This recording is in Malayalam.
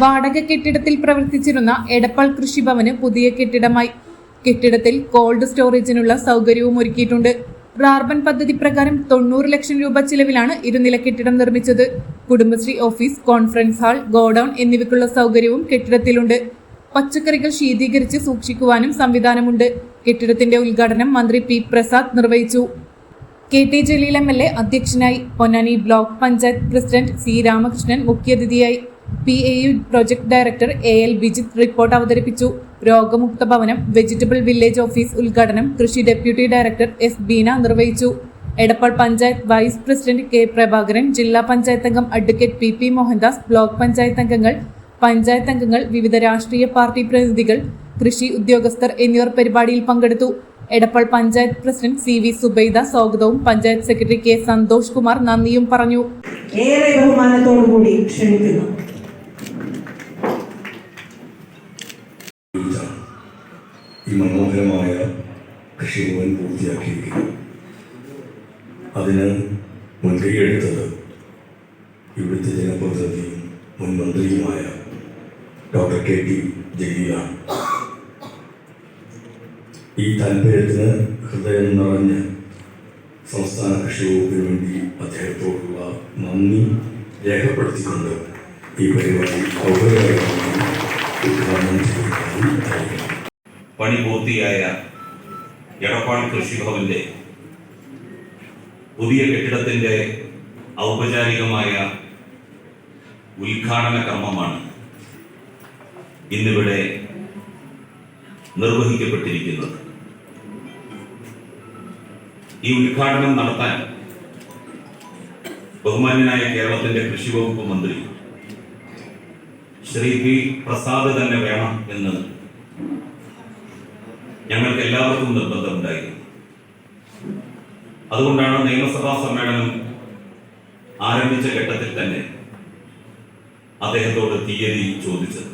വാടക കെട്ടിടത്തിൽ പ്രവർത്തിച്ചിരുന്ന എടപ്പാൾ കൃഷിഭവന് പുതിയ കെട്ടിടമായി. കെട്ടിടത്തിൽ കോൾഡ് സ്റ്റോറേജിനുള്ള സൗകര്യവും ഒരുക്കിയിട്ടുണ്ട്. റാർബൻ പദ്ധതി പ്രകാരം തൊണ്ണൂറ് ലക്ഷം രൂപ ചിലവിലാണ് ഇരുനില കെട്ടിടം നിർമ്മിച്ചത്. Kudumbashree office conference hall godown എന്നിവയ്ക്കുള്ള സൗകര്യവും കെട്ടിടത്തിലുണ്ട്. പച്ചക്കറികൾ ശീതീകരിച്ച് സൂക്ഷിക്കുവാനും സംവിധാനമുണ്ട്. കെട്ടിടത്തിന്റെ ഉദ്ഘാടനം മന്ത്രി പി പ്രസാദ് നിർവഹിച്ചു. K T Jaleel M L A അധ്യക്ഷനായി. Ponnani block panchayat president C Ramakrishnan മുഖ്യാതിഥിയായി. P A U project director A L Vijith report അവതരിപ്പിച്ചു. രോഗമുക്ത ഭവനം വെജിറ്റബിൾ വില്ലേജ് ഓഫീസ് ഉദ്ഘാടനം കൃഷി ഡെപ്യൂട്ടി ഡയറക്ടർ എസ് ബീന നിർവഹിച്ചു. Edappal panchayat vice president K Prabhakaran ജില്ലാ പഞ്ചായത്ത് അംഗം advocate P P Mohandas block panchayat അംഗങ്ങൾ പഞ്ചായത്ത് അംഗങ്ങൾ വിവിധ രാഷ്ട്രീയ പാർട്ടി പ്രതിനിധികൾ കൃഷി ഉദ്യോഗസ്ഥർ എന്നിവർ പരിപാടിയിൽ പങ്കെടുത്തു. Edappal panchayat president C V Zubaida സ്വാഗതവും പഞ്ചായത്ത് സെക്രട്ടറി കെ സന്തോഷ് കുമാർ നന്ദിയും പറഞ്ഞു. ഏറെ ബഹുമാനത്തോടു കൂടി ക്ഷണിക്കുന്നു. ഈ മനോഹരമായ കൃഷിഭവൻ പൂർത്തിയാക്കിയിരിക്കുന്നു. അതിന് മുൻകൈയെടുത്തത് ഇവിടുത്തെ ജനപ്രതിനിധിയും മുൻ മന്ത്രിയുമായ ഡോക്ടർ കെ ടി ജലീലാണ്. ഈ താല്പര്യത്തിന് ഹൃദയം നിറഞ്ഞ് സംസ്ഥാന കൃഷി വകുപ്പിന് വേണ്ടി അദ്ദേഹത്തോടുള്ള നന്ദി രേഖപ്പെടുത്തിക്കൊണ്ട് ഈ പരിപാടി ഔപചാരികമായി ഉദ്ഘാടനം ചെയ്യുന്നതായി അറിയിക്കുന്നു. പണി പൂർത്തിയായ എടപ്പാൾ കൃഷിഭവന്റെ പുതിയ കെട്ടിടത്തിന്റെ ഔപചാരികമായ ഉദ്ഘാടന കർമ്മമാണ് ഇന്നിവിടെ നിർവഹിക്കപ്പെട്ടിരിക്കുന്നത്. ഈ ഉദ്ഘാടനം നടത്താൻ ബഹുമാന്യനായ കേരളത്തിന്റെ കൃഷി വകുപ്പ് മന്ത്രി ശ്രീ പി പ്രസാദ് തന്നെ വേണം എന്ന് ഞങ്ങൾക്ക് എല്ലാവർക്കും നിർബന്ധമുണ്ടായിരുന്നു. അതുകൊണ്ടാണ് നിയമസഭാ സമ്മേളനം ആരംഭിച്ച ഘട്ടത്തിൽ തന്നെ അദ്ദേഹത്തോട് തീയതി ചോദിച്ചത്.